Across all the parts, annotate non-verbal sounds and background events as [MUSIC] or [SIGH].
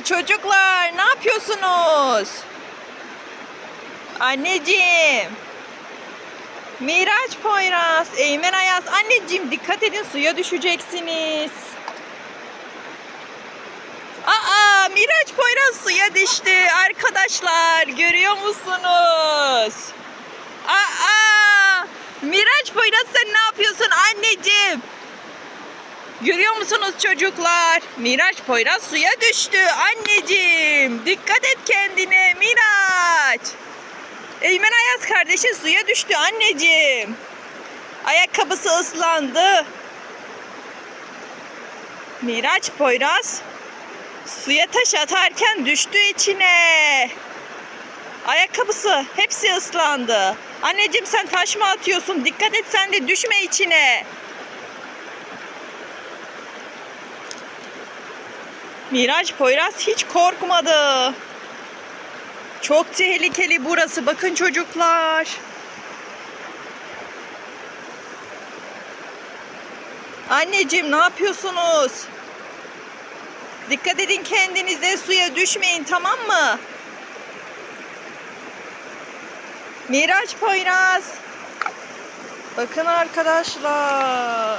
Çocuklar ne yapıyorsunuz? Anneciğim. Miraç Poyraz, Eymen Ayaz. Anneciğim dikkat edin suya düşeceksiniz. Aa Miraç Poyraz suya düştü arkadaşlar. Görüyor musunuz? Aa Miraç Poyraz sen ne yapıyorsun anneciğim? Görüyor musunuz çocuklar? Miraç Poyraz suya düştü. Anneciğim dikkat et kendine Miraç. Eymen Ayaz kardeşi suya düştü anneciğim. Ayakkabısı ıslandı. Miraç Poyraz suya taş atarken düştü içine. Ayakkabısı hepsi ıslandı. Anneciğim sen taş mı atıyorsun? Dikkat et sen de düşme içine. Miraç Poyraz hiç korkmadı. Çok tehlikeli burası. Bakın çocuklar. Anneciğim ne yapıyorsunuz? Dikkat edin kendinize suya düşmeyin tamam mı? Miraç Poyraz. Bakın arkadaşlar.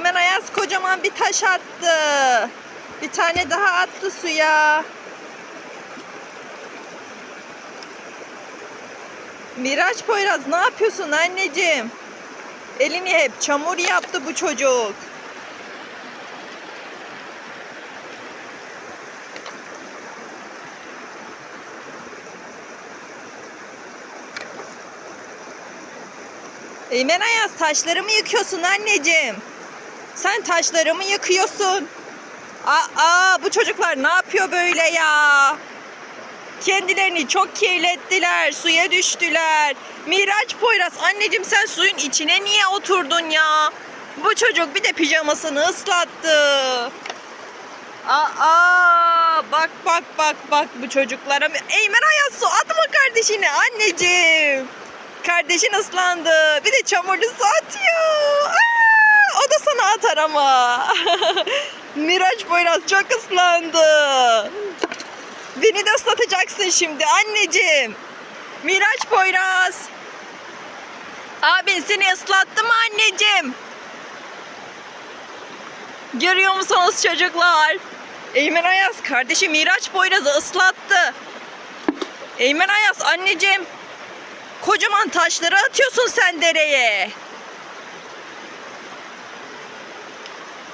Eymen Ayaz kocaman bir taş attı. Bir tane daha attı suya. Miraç Poyraz ne yapıyorsun anneciğim? Elini hep çamur yaptı bu çocuk. Eymen Ayaz taşlarımı yıkıyorsun anneciğim. Sen taşlarımı yıkıyorsun. Aa bu çocuklar ne yapıyor böyle ya? Kendilerini çok kirlettiler, suya düştüler. Miraç Poyraz anneciğim sen suyun içine niye oturdun ya? Bu çocuk bir de pijamasını ıslattı. Aa bak bak bak bak bu çocuklara. Eymen Ayaz su atma kardeşini anneciğim. Kardeşin ıslandı. Bir de çamurlu su atıyor. Aa, o da sana atar ama. [LAUGHS] Miraç Poyraz çok ıslandı. Beni de ıslatacaksın şimdi anneciğim. Miraç Poyraz. Abin seni ıslattı mı anneciğim? Görüyor musunuz çocuklar? Eymen Ayaz kardeşi Miraç Poyraz'ı ıslattı. Eymen Ayaz anneciğim. Kocaman taşları atıyorsun sen dereye.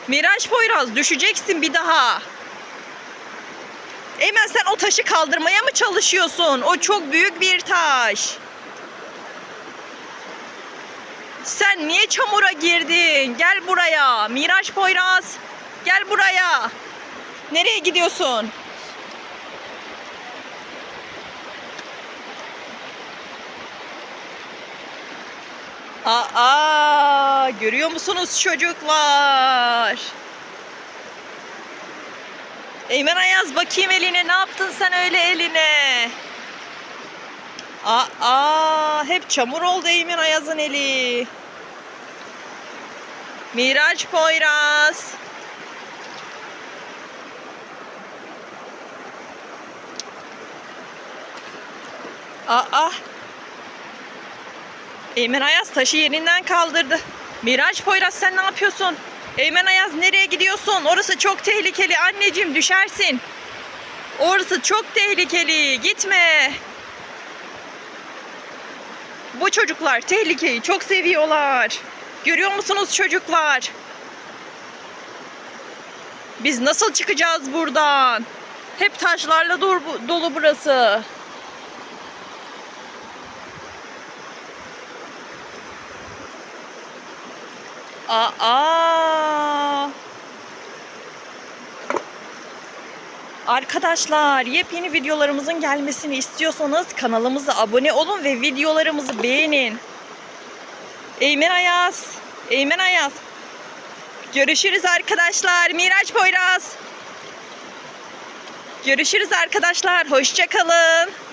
Miraç Poyraz düşeceksin bir daha. Eymen sen o taşı kaldırmaya mı çalışıyorsun? O çok büyük bir taş. Sen niye çamura girdin? Gel buraya. Miraç Poyraz. Gel buraya. Nereye gidiyorsun? Aa, görüyor musunuz çocuklar? Eymen Ayaz bakayım eline ne yaptın sen öyle eline? Aa, hep çamur oldu Eymen Ayaz'ın eli. Miraç Poyraz. Aa. Eymen Ayaz taşı yerinden kaldırdı. Miraç Poyraz sen ne yapıyorsun? Eymen Ayaz nereye gidiyorsun? Orası çok tehlikeli anneciğim düşersin. Orası çok tehlikeli. Gitme. Bu çocuklar tehlikeyi çok seviyorlar. Görüyor musunuz çocuklar? Biz nasıl çıkacağız buradan? Hep taşlarla dolu burası. Aa! Arkadaşlar yepyeni videolarımızın gelmesini istiyorsanız kanalımıza abone olun ve videolarımızı beğenin. Eymen Ayaz. Eymen Ayaz. Görüşürüz arkadaşlar. Miraç Poyraz. Görüşürüz arkadaşlar. Hoşça kalın.